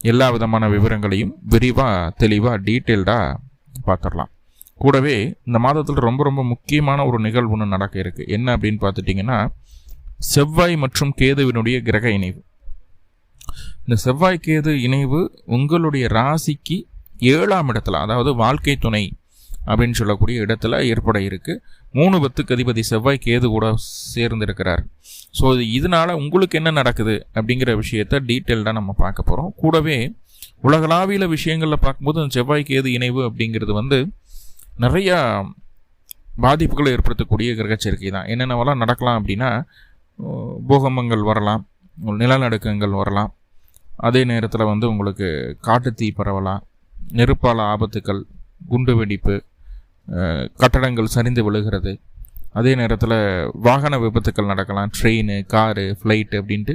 எல்லா விதமான விவரங்களையும் விரிவாக தெளிவாக டீட்டெயில்டாக பார்த்துடலாம் கூடவே இந்த மாதத்தில் ரொம்ப ரொம்ப முக்கியமான ஒரு நிகழ்வு ஒன்று நடக்க இருக்குது என்ன அப்படின்னு பார்த்துட்டிங்கன்னா செவ்வாய் மற்றும் கேதுவினுடைய கிரக இணைவு. இந்த செவ்வாய் கேது இணைவு உங்களுடைய ராசிக்கு ஏழாம் இடத்துல அதாவது வாழ்க்கை துணை அப்படின்னு சொல்லக்கூடிய இடத்துல ஏற்பட இருக்கு. மூணு பத்துக்கு அதிபதி செவ்வாய் கேது கூட சேர்ந்திருக்கிறார். ஸோ இதனால உங்களுக்கு என்ன நடக்குது அப்படிங்கிற விஷயத்த டீட்டெயில்டாக நம்ம பார்க்க போகிறோம் கூடவே உலகளாவிய விஷயங்களில் பார்க்கும்போது அந்த செவ்வாய்க்கு ஏது இணைவு அப்படிங்கிறது வந்து நிறையா பாதிப்புகளை ஏற்படுத்தக்கூடிய கிரகச்சேர்க்கை தான். என்னென்னவெல்லாம் நடக்கலாம் அப்படின்னா பூகம்பங்கள் வரலாம் நிலநடுக்கங்கள் வரலாம். அதே நேரத்தில் வந்து உங்களுக்கு காட்டுத்தீ பரவலாம் நெருப்பால ஆபத்துக்கள் குண்டு வெடிப்பு கட்டடங்கள் சரிந்து விழுகிறது அதே நேரத்தில் வாகன விபத்துக்கள் நடக்கலாம். ட்ரெயின் காரு ஃப்ளைட்டு அப்படின்ட்டு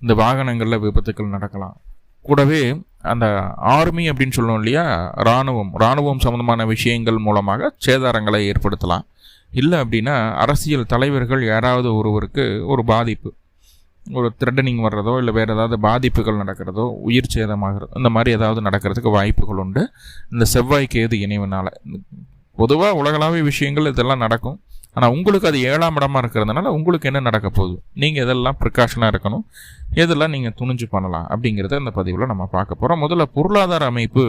இந்த வாகனங்களில் விபத்துக்கள் நடக்கலாம். கூடவே அந்த ஆர்மி அப்படின்னு சொல்லணும் இல்லையா? இராணுவம். இராணுவம் சம்மந்தமான விஷயங்கள் மூலமாக சேதாரங்களை ஏற்படுத்தலாம். இல்லை அப்படின்னா அரசியல் தலைவர்கள் யாராவது ஒருவருக்கு ஒரு பாதிப்பு. ஒரு த்ரெட்டனிங் வர்றதோ இல்லை வேறு ஏதாவது பாதிப்புகள் நடக்கிறதோ உயிர் சேதமாகிறதோ இந்த மாதிரி ஏதாவது நடக்கிறதுக்கு வாய்ப்புகள் உண்டு. இந்த செவ்வாய்க்கு ஏது இணைவுனால. பொதுவாக உலகளாவிய விஷயங்கள் இதெல்லாம் நடக்கும். ஆனால் உங்களுக்கு அது ஏழாம் இடமா இருக்கிறதுனால உங்களுக்கு என்ன நடக்க போகுது? நீங்கள் எதெல்லாம் ப்ரிகாஷனாக இருக்கணும்? எதெல்லாம் நீங்கள் துணிஞ்சு பண்ணலாம்? அப்படிங்கிறத இந்த பதிவில் நம்ம பார்க்க போகிறோம் முதல்ல பொருளாதார அமைப்பு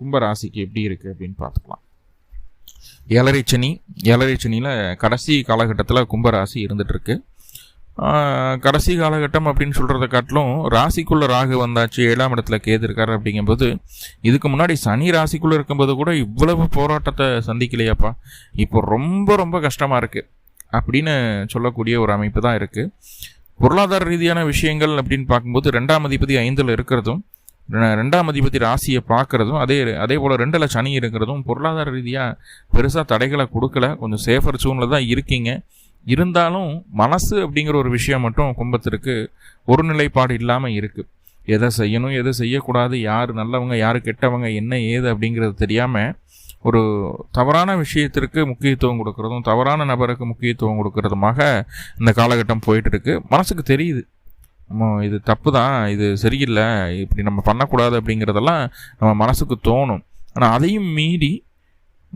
கும்பராசிக்கு எப்படி இருக்குது அப்படின்னு பார்த்துக்கலாம். ஏழரை சனி ஏழரை சனியில் கடைசி காலகட்டத்தில் கும்பராசி இருந்துகிட்ருக்கு கடைசி காலகட்டம் அப்படின்னு சொல்கிறத காட்டிலும் ராசிக்குள்ளே ராகு வந்தாச்சு ஏழாம் இடத்துல கேது இருக்காரு அப்படிங்கும்போது இதுக்கு முன்னாடி சனி ராசிக்குள்ளே இருக்கும்போது கூட இவ்வளவு போராட்டத்தை சந்திக்கலையாப்பா. இப்போ ரொம்ப ரொம்ப கஷ்டமாக இருக்குது அப்படின்னு சொல்லக்கூடிய ஒரு அமைப்பு தான் இருக்குது பொருளாதார ரீதியான விஷயங்கள் அப்படின்னு பார்க்கும்போது ரெண்டாம் அதிபதி ஐந்தில் இருக்கிறதும் ரெண்டாம் அதிபதி ராசியை பார்க்குறதும் அதே அதே போல் ரெண்டில் சனி இருக்கிறதும் பொருளாதார ரீதியாக பெருசாக தடைகளை கொடுக்கல. கொஞ்சம் சேஃபர் சூனில் தான் இருக்கீங்க. இருந்தாலும் மனசு அப்படிங்கிற ஒரு விஷயம் மட்டும் கும்பத்திற்கு ஒரு நிலைப்பாடு இல்லாமல் இருக்குது எதை செய்யணும் எதை செய்யக்கூடாது யார் நல்லவங்க யார் கெட்டவங்க என்ன ஏது அப்படிங்கிறது தெரியாமல் ஒரு தவறான விஷயத்திற்கு முக்கியத்துவம் கொடுக்கறதும் தவறான நபருக்கு முக்கியத்துவம் கொடுக்கறதுமாக இந்த காலகட்டம் போயிட்டுருக்கு. மனசுக்கு தெரியுது. நம்ம இது தப்பு தான் இது சரியில்லை. இப்படி நம்ம பண்ணக்கூடாது அப்படிங்கிறதெல்லாம் நம்ம மனசுக்கு தோணும். ஆனால் அதையும் மீறி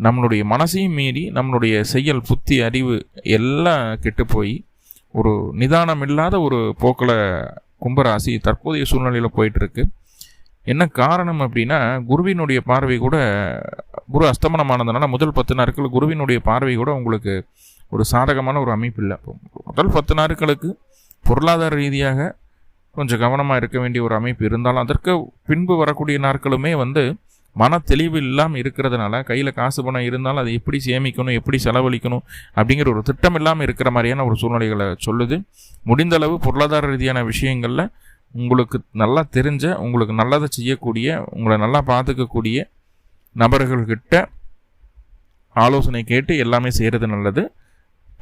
நம்மளுடைய மனசையும் மீறி நம்மளுடைய செயல் புத்தி அறிவு எல்லாம் கெட்டு போய் ஒரு நிதானம் இல்லாத ஒரு போக்கில் கும்பராசி தற்போதைய சூழ்நிலையில் போயிட்டுருக்கு. என்ன காரணம் அப்படின்னா குருவினுடைய பார்வை கூட குரு அஸ்தமனமானதுனால முதல் பத்து நாட்கள் குருவினுடைய பார்வை கூட உங்களுக்கு ஒரு சாதகமான ஒரு அமைப்பு இல்லை. முதல் பத்து நாட்களுக்கு பொருளாதார ரீதியாக கொஞ்சம் கவனமாக இருக்க வேண்டிய ஒரு அமைப்பு இருந்தாலும் அதற்கு பின்பு வரக்கூடிய நாட்களுமே வந்து மன தெளிவு இல்லாமல் இருக்கிறதுனால கையில் காசு பணம் இருந்தாலும் அதை எப்படி சேமிக்கணும் எப்படி செலவழிக்கணும் அப்படிங்கிற ஒரு திட்டம் இல்லாமல் இருக்கிற மாதிரியான ஒரு சூழ்நிலைகளை சொல்லுது. முடிந்தளவு பொருளாதார ரீதியான விஷயங்களில் உங்களுக்கு நல்லா தெரிஞ்ச உங்களுக்கு நல்லதை செய்யக்கூடிய உங்களை நல்லா பார்த்துக்கக்கூடிய நபர்கள்கிட்ட ஆலோசனை கேட்டு எல்லாமே செய்கிறது நல்லது.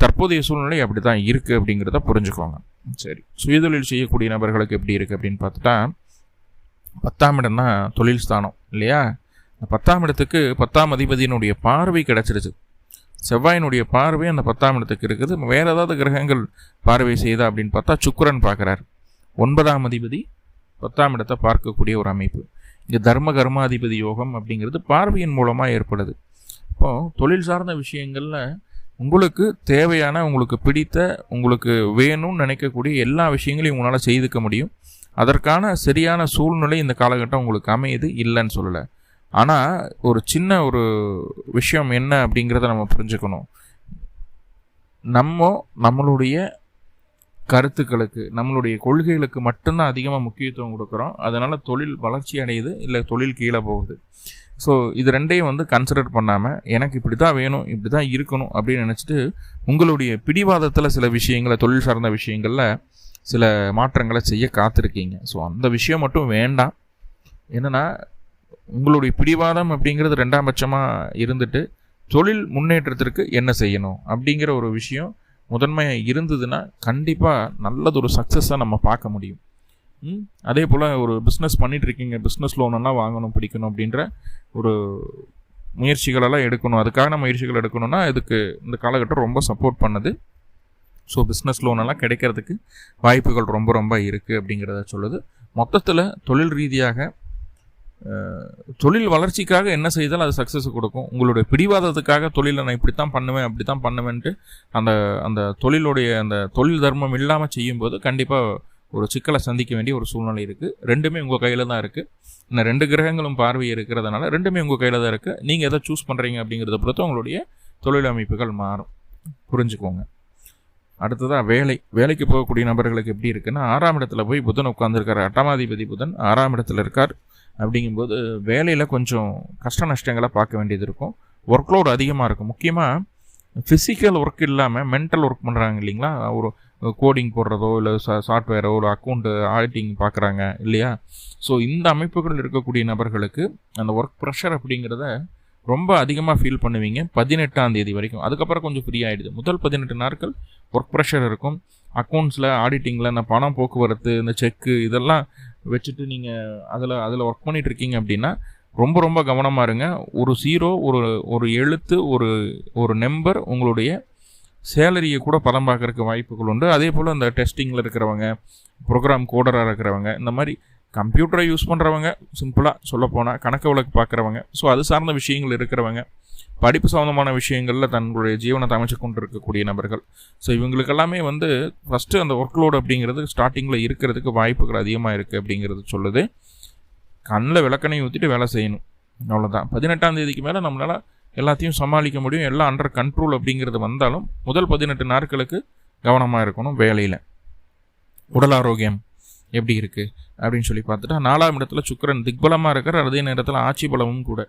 தற்போதைய சூழ்நிலை அப்படி தான் இருக்குது அப்படிங்கிறத புரிஞ்சுக்கோங்க. சரி. சுயதொழில் செய்யக்கூடிய நபர்களுக்கு எப்படி இருக்குது அப்படின்னு பார்த்துட்டா பத்தாம் இடம்னா தொழில் ஸ்தானம் இல்லையா? பத்தாம் இடத்துக்கு பத்தாம் அதிபதியினுடைய பார்வை கிடச்சிருச்சு. செவ்வாயினுடைய பார்வை அந்த பத்தாம் இடத்துக்கு இருக்குது. வேறு ஏதாவது கிரகங்கள் பார்வை செய்தா அப்படின்னு பார்த்தா சுக்கரன் பார்க்குறார். ஒன்பதாம் அதிபதி பத்தாம் இடத்தை பார்க்கக்கூடிய ஒரு அமைப்பு. இங்கே தர்ம கர்மாதிபதி யோகம் அப்படிங்கிறது பார்வையின் மூலமாக ஏற்படுது. இப்போது தொழில் சார்ந்த விஷயங்களில் உங்களுக்கு தேவையான உங்களுக்கு பிடித்த உங்களுக்கு வேணும்னு நினைக்கக்கூடிய எல்லா விஷயங்களையும் உங்களால் செய்துக்க முடியும். அதற்கான சரியான சூழ்நிலை இந்த காலகட்டம் உங்களுக்கு அமையுது. இல்லைன்னு சொல்லலை. ஆனால் ஒரு சின்ன ஒரு விஷயம் என்ன அப்படிங்கிறத நம்ம புரிஞ்சுக்கணும். நம்ம நம்மளுடைய கருத்துக்களுக்கு நம்மளுடைய கொள்கைகளுக்கு மட்டும்தான் அதிகமாக முக்கியத்துவம் கொடுக்குறோம். அதனால் தொழில் வளர்ச்சி அடையுது இல்லை தொழில் கீழே போகுது. ஸோ இது ரெண்டையும் வந்து கன்சிடர் பண்ணாமல் எனக்கு இப்படி தான் வேணும் இப்படி தான் இருக்கணும் அப்படின்னு நினச்சிட்டு உங்களுடைய பிடிவாதத்தில் சில விஷயங்களை தொழில் சார்ந்த விஷயங்களில் சில மாற்றங்களை செய்ய காத்திருக்கீங்க. ஸோ அந்த விஷயம் மட்டும் வேண்டாம். என்னென்னா உங்களுடைய பிடிவாதம் அப்படிங்கிறது ரெண்டாம் பட்சமாக இருந்துட்டு தொழில் முன்னேற்றத்திற்கு என்ன செய்யணும் அப்படிங்கிற ஒரு விஷயம் முதன்மையாக இருந்ததுன்னா கண்டிப்பாக நல்லதொரு சக்ஸஸாக நம்ம பார்க்க முடியும். அதே போல் ஒரு பிஸ்னஸ் பண்ணிகிட்ருக்கீங்க பிஸ்னஸ் லோனெல்லாம் வாங்கணும் பிடிக்கணும் அப்படின்ற ஒரு முயற்சிகளெல்லாம் எடுக்கணும். அதுக்கான முயற்சிகள் எடுக்கணும்னா இதுக்கு இந்த காலகட்டம் ரொம்ப சப்போர்ட் பண்ணுது. ஸோ பிஸ்னஸ் லோனெல்லாம் கிடைக்கிறதுக்கு வாய்ப்புகள் ரொம்ப ரொம்ப இருக்குது அப்படிங்கிறத சொல்லுது. மொத்தத்தில் தொழில் ரீதியாக தொழில் வளர்ச்சிக்காக என்ன செய்தால் அது சக்ஸஸ் கொடுக்கும். உங்களுடைய பிடிவாதத்துக்காக தொழிலை நான் இப்படி தான் பண்ணுவேன் அப்படி தான் பண்ணுவேன்ட்டு அந்த அந்த தொழிலுடைய அந்த தொழில் தர்மம் இல்லாமல் செய்யும்போது கண்டிப்பாக ஒரு சிக்கலை சந்திக்க வேண்டிய ஒரு சூழ்நிலை இருக்குது ரெண்டுமே உங்கள் கையில் தான் இருக்குது இந்த ரெண்டு கிரகங்களும் பார்வை இருக்கிறதுனால ரெண்டுமே உங்கள் கையில் தான் இருக்குது நீங்கள் எதை சூஸ் பண்ணுறீங்க அப்படிங்கிறத பொறுத்து உங்களுடைய தொழில் அமைப்புகள் மாறும். புரிஞ்சுக்கோங்க. அடுத்ததாக வேலை. வேலைக்கு போகக்கூடிய நபர்களுக்கு எப்படி இருக்குன்னா ஆறாம் இடத்துல போய் புதன் உட்காந்துருக்கார் அட்டமாதிபதி புதன் ஆறாம் இடத்துல இருக்கார். அப்படிங்கும்போது வேலையில் கொஞ்சம் கஷ்ட நஷ்டங்களை பார்க்க வேண்டியது இருக்கும். ஒர்க் லோடு அதிகமாக இருக்கும். முக்கியமாக ஃபிசிக்கல் ஒர்க் இல்லாமல் மென்டல் ஒர்க் பண்ணுறாங்க இல்லைங்களா? ஒரு கோடிங் போடுறதோ இல்லை சாஃப்ட்வேரோ ஒரு அக்கௌண்ட்டு ஆடிட்டிங் பார்க்குறாங்க இல்லையா? ஸோ இந்த அமைப்புகள் இருக்கக்கூடிய நபர்களுக்கு அந்த ஒர்க் ப்ரெஷர் அப்படிங்கிறத ரொம்ப அதிகமாக ஃபீல் பண்ணுவீங்க பதினெட்டாம் தேதி வரைக்கும். அதுக்கப்புறம் கொஞ்சம் ஃப்ரீ ஆகிடுது முதல் பதினெட்டு நாட்கள் ஒர்க் ப்ரெஷர் இருக்கும். அக்கௌண்ட்ஸில் ஆடிட்டிங்கில் இந்த பணம் போக்குவரத்து இந்த செக்கு இதெல்லாம் வச்சுட்டு நீங்கள் அதில் அதில் ஒர்க் பண்ணிகிட்டு இருக்கீங்க அப்படின்னா ரொம்ப ரொம்ப கவனமாக இருங்க. ஒரு ஜீரோ ஒரு ஒரு எழுத்து ஒரு ஒரு நம்பர் உங்களுடைய சேலரியை கூட பலம் பார்க்குறக்கு வாய்ப்புகள் உண்டு. அதே போல் இந்த டெஸ்டிங்கில் இருக்கிறவங்க ப்ரோக்ராம் கோடராக இருக்கிறவங்க இந்த மாதிரி கம்ப்யூட்டரை யூஸ் பண்ணுறவங்க சிம்பிளாக சொல்லப்போனால் கணக்கு வழக்கு பார்க்குறவங்க ஸோ அது சார்ந்த விஷயங்கள் இருக்கிறவங்க படிப்பு சம்மந்தமான விஷயங்களில் தன்னுடைய ஜீவனத்தை அமைச்சு கொண்டு இருக்கக்கூடிய நபர்கள். ஸோ இவங்களுக்கெல்லாமே வந்து ஃபஸ்ட்டு அந்த ஒர்க் லோடு அப்படிங்கிறது ஸ்டார்டிங்கில் இருக்கிறதுக்கு வாய்ப்புகள் அதிகமாக இருக்குது அப்படிங்கிறது சொல்லுது. கண்ணில் விளக்கணை ஊற்றிட்டு வேலை செய்யணும். அவ்வளோதான் பதினெட்டாம் தேதிக்கு மேலே நம்மளால் எல்லாத்தையும் சமாளிக்க முடியும். எல்லாம் அண்டர் கண்ட்ரோல் அப்படிங்கிறது வந்தாலும் முதல் பதினெட்டு நாட்களுக்கு கவனமாக இருக்கணும் வேலையில். உடல் ஆரோக்கியம் எப்படி இருக்குது அப்படின்னு சொல்லி பார்த்துட்டா நாலாம் இடத்துல சுக்கரன் திக்பலமாக இருக்கிற அதே நேரத்தில் ஆட்சி பலமும் கூட.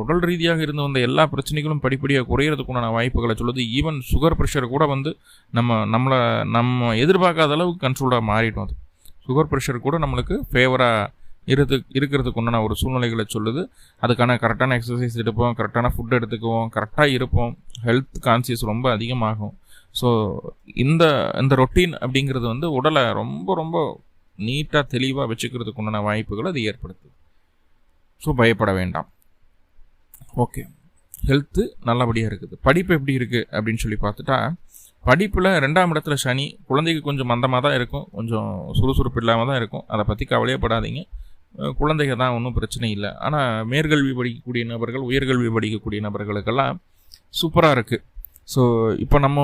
உடல் ரீதியாக இருந்து வந்த எல்லா பிரச்சனைகளும் படிப்படியாக குறையிறதுக்குண்டான வாய்ப்புகளை சொல்லுது. ஈவன் சுகர் ப்ரெஷர் கூட வந்து நம்ம நம்மளை நம்ம எதிர்பார்க்காத அளவுக்கு கண்ட்ரோலாக மாறிடும் அது. சுகர் ப்ரெஷர் கூட நம்மளுக்கு ஃபேவராக இருந்து இருக்கிறதுக்கு உண்டான ஒரு சூழ்நிலைகளை சொல்லுது. அதுக்கான கரெக்டான எக்ஸசைஸ் எடுப்போம் கரெக்டான ஃபுட் எடுத்துக்குவோம் கரெக்டாக இருப்போம். ஹெல்த் கான்சியஸ் ரொம்ப அதிகமாகும். ஸோ இந்த இந்த ரொட்டீன் அப்படிங்கிறது வந்து உடலை ரொம்ப ரொம்ப நீட்டாக தெளிவாக வச்சுக்கிறதுக்கு உண்டான வாய்ப்புகள் அது ஏற்படுத்துது. ஸோ பயப்பட வேண்டாம். ஓகே ஹெல்த்து நல்லபடியாக இருக்குது. படிப்பு எப்படி இருக்குது அப்படின்னு சொல்லி பார்த்துட்டா படிப்பில் ரெண்டாம் இடத்துல சனி குழந்தைக்கு கொஞ்சம் மந்தமாக தான் இருக்கும். கொஞ்சம் சுறுசுறுப்பு இல்லாமல் தான் இருக்கும். அதை பற்றி கவலையப்படாதீங்க குழந்தைங்க தான் ஒன்றும் பிரச்சனை இல்லை. ஆனால் மேற்கல்வி படிக்கக்கூடிய நபர்கள் உயர்கல்வி படிக்கக்கூடிய நபர்களுக்கெல்லாம் சூப்பராக இருக்குது ஸோ இப்போ நம்ம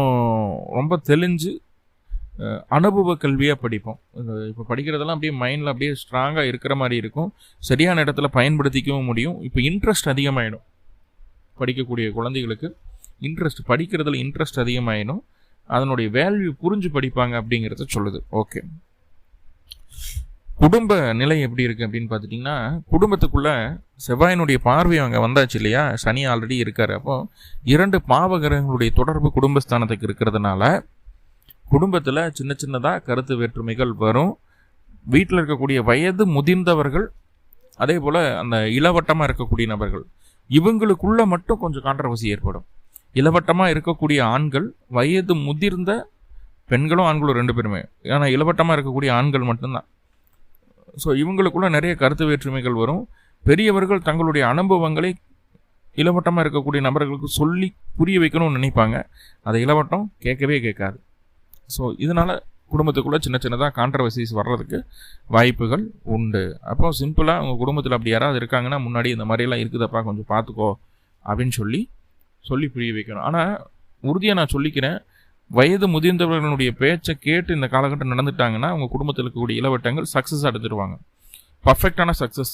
ரொம்ப தெளிஞ்சு அனுபவ கல்வியாக படிப்போம். இப்போ படிக்கிறதெல்லாம் அப்படியே மைண்டில் அப்படியே ஸ்ட்ராங்காக இருக்கிற மாதிரி இருக்கும். சரியான இடத்துல பயன்படுத்திக்கவும் முடியும். இப்போ இன்ட்ரெஸ்ட் அதிகமாகிடும் படிக்கக்கூடிய குழந்தைகளுக்கு இன்ட்ரெஸ்ட் படிக்கிறதுல இன்ட்ரெஸ்ட் அதிகமாகிடும் அதனுடைய வேல்யூ புரிஞ்சு படிப்பாங்க அப்படிங்கிறத சொல்லுது. ஓகே குடும்ப நிலை எப்படி இருக்குது அப்படின்னு பார்த்துட்டிங்கன்னா குடும்பத்துக்குள்ளே செவ்வாயினுடைய பார்வை அவங்க வந்தாச்சு இல்லையா? சனி ஆல்ரெடி இருக்கார். அப்போ இரண்டு பாவகிரகங்களுடைய தொடர்பு குடும்பஸ்தானத்துக்கு இருக்கிறதுனால குடும்பத்தில் சின்ன சின்னதாக கருத்து வேற்றுமைகள் வரும். வீட்டில் இருக்கக்கூடிய வயது முதிர்ந்தவர்கள் அதே போல் அந்த இளவட்டமாக இருக்கக்கூடிய நபர்கள் இவங்களுக்குள்ள மட்டும் கொஞ்சம் கான்ட்ரவர்சி ஏற்படும். இளவட்டமாக இருக்கக்கூடிய ஆண்கள் வயது முதிர்ந்த பெண்களும் ஆண்களும் ரெண்டு பேருமே. ஏன்னா இளவட்டமாக இருக்கக்கூடிய ஆண்கள் மட்டும்தான். ஸோ இவங்களுக்குள்ள நிறைய கருத்து வேற்றுமைகள் வரும். பெரியவர்கள் தங்களுடைய அனுபவங்களை இளவட்டமாக இருக்கக்கூடிய நபர்களுக்கு சொல்லி புரிய வைக்கணும்னு நினைப்பாங்க. அதை இளவட்டம் கேட்கவே கேட்காது. ஸோ இதனால் குடும்பத்துக்குள்ளே சின்ன சின்னதாக கான்ட்ரவர்சிஸ் வர்றதுக்கு வாய்ப்புகள் உண்டு. அப்போ சிம்பிளாக உங்கள் குடும்பத்தில் அப்படி யாராவது இருக்காங்கன்னா முன்னாடி இந்த மாதிரியெல்லாம் இருக்குதப்பா கொஞ்சம் பார்த்துக்கோ அப்படின்னு சொல்லி சொல்லி புரிய வைக்கணும். ஆனால் உறுதியாக நான் சொல்லிக்கிறேன் வயது முதிர்ந்தவர்களுடைய பேச்சை கேட்டு இந்த காலகட்டம் நடந்துட்டாங்கன்னா அவங்க குடும்பத்தில் இருக்கக்கூடிய இளவட்டங்கள் சக்ஸஸ் எடுத்துருவாங்க. பர்ஃபெக்டான சக்ஸஸ்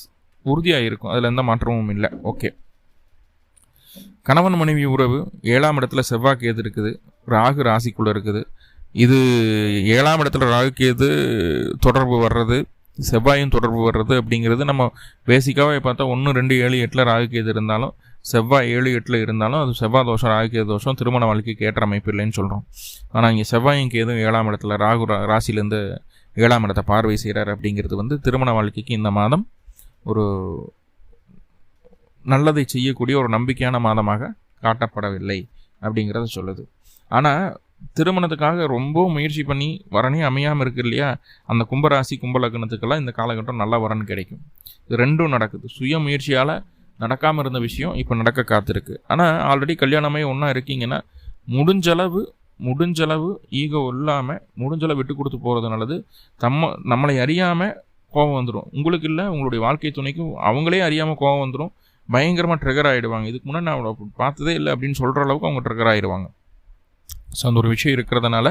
உறுதியாக இருக்கும். அதில் எந்த மாற்றமும் இல்லை. ஓகே கணவன் மனைவி உறவு ஏழாம் இடத்துல செவ்வாய்க்கு எது இருக்குது ராகு ராசிக்குள்ளே இருக்குது. இது ஏழாம் இடத்துல ராகுக்கேது தொடர்பு வர்றது செவ்வாயும் தொடர்பு வர்றது அப்படிங்கிறது நம்ம பேசிக்காகவே பார்த்தா ஒன்று ரெண்டு ஏழு எட்டில் ராகுக்கேது இருந்தாலும் செவ்வாய் ஏழு எட்டில் இருந்தாலும் அது செவ்வாய் தோஷம் ராகுக்கேது தோஷம் திருமண வாழ்க்கைக்கு ஏற்ற அமைப்பு இல்லைன்னு சொல்கிறோம் ஆனால் இங்கே செவ்வாயும் கேதும் ஏழாம் இடத்துல ராகு ராசிலேருந்து ஏழாம் இடத்தை பார்வை செய்கிறார் அப்படிங்கிறது வந்து திருமண வாழ்க்கைக்கு இந்த மாதம் ஒரு நல்லதை செய்யக்கூடிய ஒரு நம்பிக்கையான மாதமாக காட்டப்படவில்லை அப்படிங்கிறத சொல்லுது. ஆனால் திருமணத்துக்காக ரொம்ப முயற்சி பண்ணி வரனே அமையாமல் இருக்கு இல்லையா? அந்த கும்பராசி கும்பலக்கணத்துக்கெல்லாம் இந்த காலகட்டம் நல்ல வரன் கிடைக்கும். இது ரெண்டும் நடக்குது. சுய முயற்சியால் நடக்காமல் இருந்த விஷயம் இப்போ நடக்க காத்திருக்கு. ஆனால் ஆல்ரெடி கல்யாணமே ஒன்றா இருக்கீங்கன்னா முடிஞ்சளவு முடிஞ்சளவு ஈகோ இல்லாமல் முடிஞ்சளவு விட்டு கொடுத்து போகிறது நல்லது. தம்ம நம்மளை அறியாமல் கோபம் வந்துடும் உங்களுக்கு இல்லை உங்களுடைய வாழ்க்கை துணைக்கும் அவங்களே அறியாமல் கோபம் வந்துடும் பயங்கரமாக ட்ரிகர் ஆகிடுவாங்க இதுக்கு முன்னாடி நான் அவ்வளோ பார்த்ததே இல்லை அப்படின்னு சொல்கிற அளவுக்கு அவங்க ட்ரிகர் ஆகிடுவாங்க ஸோ அந்த ஒரு விஷயம் இருக்கிறதுனால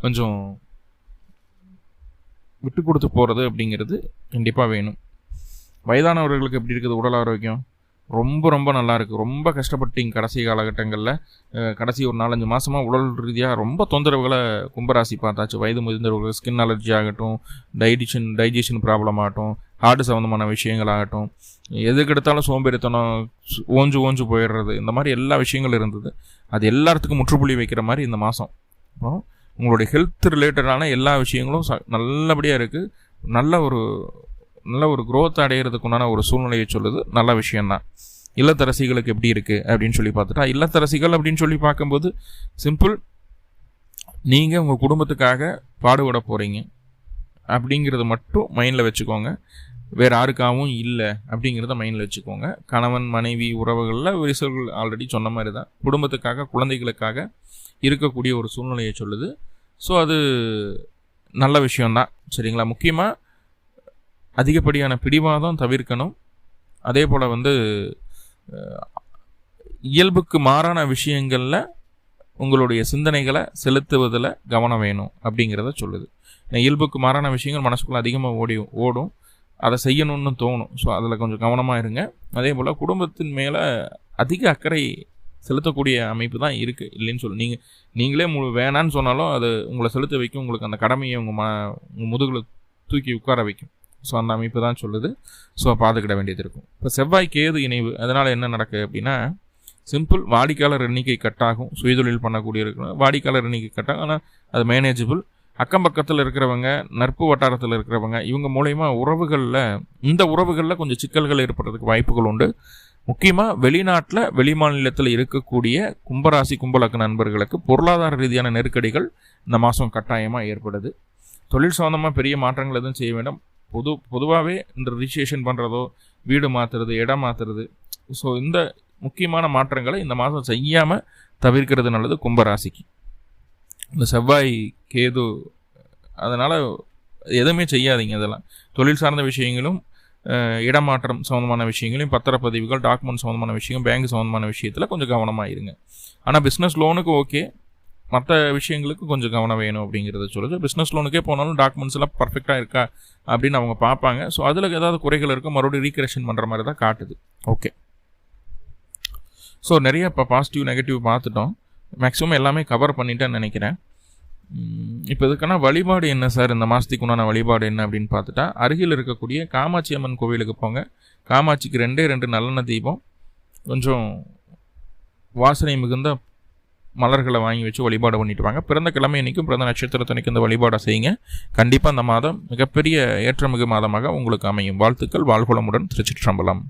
கொஞ்சம் விட்டு கொடுத்து போகிறது அப்படிங்கிறது கண்டிப்பாக வேணும். வயதானவர்களுக்கு எப்படி இருக்குது உடல் ஆரோக்கியம்? ரொம்ப ரொம்ப நல்லா இருக்குது ரொம்ப கஷ்டப்பட்டீங்க கடைசி காலகட்டங்களில். கடைசி ஒரு நாலஞ்சு மாதமாக உடல் ரீதியாக ரொம்ப தொந்தரவுகளை கும்பராசி பார்த்தாச்சு. வயது முதிர்ந்தவர்கள் ஸ்கின் அலர்ஜி ஆகட்டும் டைடிஷன் டைஜஷன் ப்ராப்ளம் ஆகட்டும் ஹார்ட் சம்மந்தமான விஷயங்களாகட்டும் எதுக்கு எடுத்தாலும் சோம்பேறித்தனம் ஓஞ்சு ஓஞ்சு போயிடுறது இந்த மாதிரி எல்லா விஷயங்களும் இருந்தது. அது எல்லாத்துக்கும் முற்றுப்புள்ளி வைக்கிற மாதிரி இந்த மாதம் அப்புறம் உங்களுடைய ஹெல்த் ரிலேட்டடான எல்லா விஷயங்களும் நல்லபடியாக இருக்குது நல்ல ஒரு நல்ல ஒரு க்ரோத் அடைகிறதுக்கு உண்டான ஒரு சூழ்நிலையை சொல்லுது. நல்ல விஷயந்தான் இல்லத்தரசிகளுக்கு எப்படி இருக்குது அப்படின்னு சொல்லி பார்த்துட்டா இல்லத்தரசிகள் அப்படின்னு சொல்லி பார்க்கும்போது சிம்பிள் நீங்கள் உங்கள் குடும்பத்துக்காக பாடுபட போகிறீங்க அப்படிங்கிறத மட்டும் மைண்டில் வச்சுக்கோங்க. வேறு யாருக்காகவும் இல்லை அப்படிங்கிறத மைண்டில் வச்சுக்கோங்க. கணவன் மனைவி உறவுகளில் விரிசல்கள் ஆல்ரெடி சொன்ன மாதிரி தான் குடும்பத்துக்காக குழந்தைகளுக்காக இருக்கக்கூடிய ஒரு சூழ்நிலையை சொல்லுது. ஸோ அது நல்ல விஷயந்தான் சரிங்களா? முக்கியமாக அதிகப்படியான பிடிவாதம் தவிர்க்கணும். அதே போல் வந்து இயல்புக்கு மாறான விஷயங்களில் உங்களுடைய சிந்தனைகளை செலுத்துவதில் கவனம் வேணும் அப்படிங்கிறத சொல்லுது. இயல்புக்கு மாறான விஷயங்கள் மனசுக்குள்ளே அதிகமாக ஓடி ஓடும். அதை செய்யணும்னு தோணும். ஸோ அதில் கொஞ்சம் கவனமாக இருங்க. அதே போல் குடும்பத்தின் மேலே அதிக அக்கறை செலுத்தக்கூடிய அமைப்பு தான் இருக்குது இல்லைன்னு சொல்லு நீங்கள் நீங்களே மு வேணான்னு சொன்னாலும் அது உங்களை செலுத்த வைக்கும். உங்களுக்கு அந்த கடமையை உங்கள் ம உங்கள் முதுகில் தூக்கி உட்கார வைக்கும். ஸோ அந்த அமைப்பு தான் சொல்லுது. ஸோ பார்த்துக்கிட வேண்டியது இருக்கும். இப்போ செவ்வாய் கேது இணைவு அதனால் என்ன நடக்குது அப்படின்னா சிம்பிள் வாடிக்கையாளர் எண்ணிக்கை கட்டாகும். சுயதொழில் பண்ணக்கூடிய இருக்கணும் வாடிக்கையாளர் எண்ணிக்கை கட்டாகும். ஆனால் அது மேனேஜபிள் அக்கம் பக்கத்தில் இருக்கிறவங்க நட்பு வட்டாரத்தில் இருக்கிறவங்க இவங்க மூலயமா உறவுகளில் இந்த உறவுகளில் கொஞ்சம் சிக்கல்கள் ஏற்படுறதுக்கு வாய்ப்புகள் உண்டு. முக்கியமாக வெளிநாட்டில் வெளி மாநிலத்தில் இருக்கக்கூடிய கும்பராசி கும்பலக்க நண்பர்களுக்கு பொருளாதார ரீதியான நெருக்கடிகள் இந்த மாதம் கட்டாயமாக ஏற்படுது. தொழில் சம்மந்தமாக பெரிய மாற்றங்கள் எதுவும் செய்ய வேண்டாம். பொது பொதுவாகவே இந்த ரிஜிஸ்ட்ரேஷன் பண்ணுறதோ வீடு மாற்றுறது இடம் மாற்றுறது ஸோ இந்த முக்கியமான மாற்றங்களை இந்த மாதம் செய்யாமல் தவிர்க்கிறது நல்லது கும்பராசிக்கு. இந்த செவ்வாய் கேது அதனால் எதுவுமே செய்யாதீங்க அதெல்லாம் தொழில் சார்ந்த விஷயங்களும் இடமாற்றம் சம்மந்தமான விஷயங்களையும் பத்திரப்பதிவுகள் டாக்குமெண்ட் சம்மந்தமான விஷயம் பேங்க் சம்மந்தமான விஷயத்தில் கொஞ்சம் கவனமாக இருங்க. ஆனால் பிஸ்னஸ் லோனுக்கு ஓகே மற்ற விஷயங்களுக்கு கொஞ்சம் கவனம் வேணும் அப்படிங்கிறத சொல்லுது. பிஸ்னஸ் லோனுக்கே போனாலும் டாக்குமெண்ட்ஸ் எல்லாம் பர்ஃபெக்டாக இருக்கா அப்படின்னு அவங்க பார்ப்பாங்க. ஸோ அதில் ஏதாவது குறைகள் இருக்கும் மறுபடியும் ரீக்ரெஷன் பண்ணுற மாதிரி தான் காட்டுது. ஓகே ஸோ நிறைய இப்போ பாசிட்டிவ் நெகட்டிவ் பார்த்துட்டோம். மேக்ஸிமம் எல்லாமே கவர் பண்ணிட்டேன்னு நினைக்கிறேன். இப்போ இதுக்கான வழிபாடு என்ன சார்? இந்த மாதத்துக்கு உண்டான வழிபாடு என்ன அப்படின்னு பார்த்துட்டா அருகில் இருக்கக்கூடிய காமாட்சி அம்மன் கோவிலுக்கு போங்க. காமாட்சிக்கு ரெண்டே ரெண்டு நல்லெண்ணெய் தீபம். கொஞ்சம் வாசனை மிகுந்த மலர்களை வாங்கி வச்சு வழிபாடு பண்ணிட்டு வாங்க. பிறந்த கிழமை அன்றைக்கும் பிறந்த நட்சத்திரத்தனைக்கு இந்த வழிபாடை செய்யுங்க. கண்டிப்பாக அந்த மாதம் மிகப்பெரிய ஏற்றமிகு மாதமாக உங்களுக்கு அமையும். வாழ்த்துக்கள். வாழ்குளமுடன் திருச்சிற்றம்பலம்.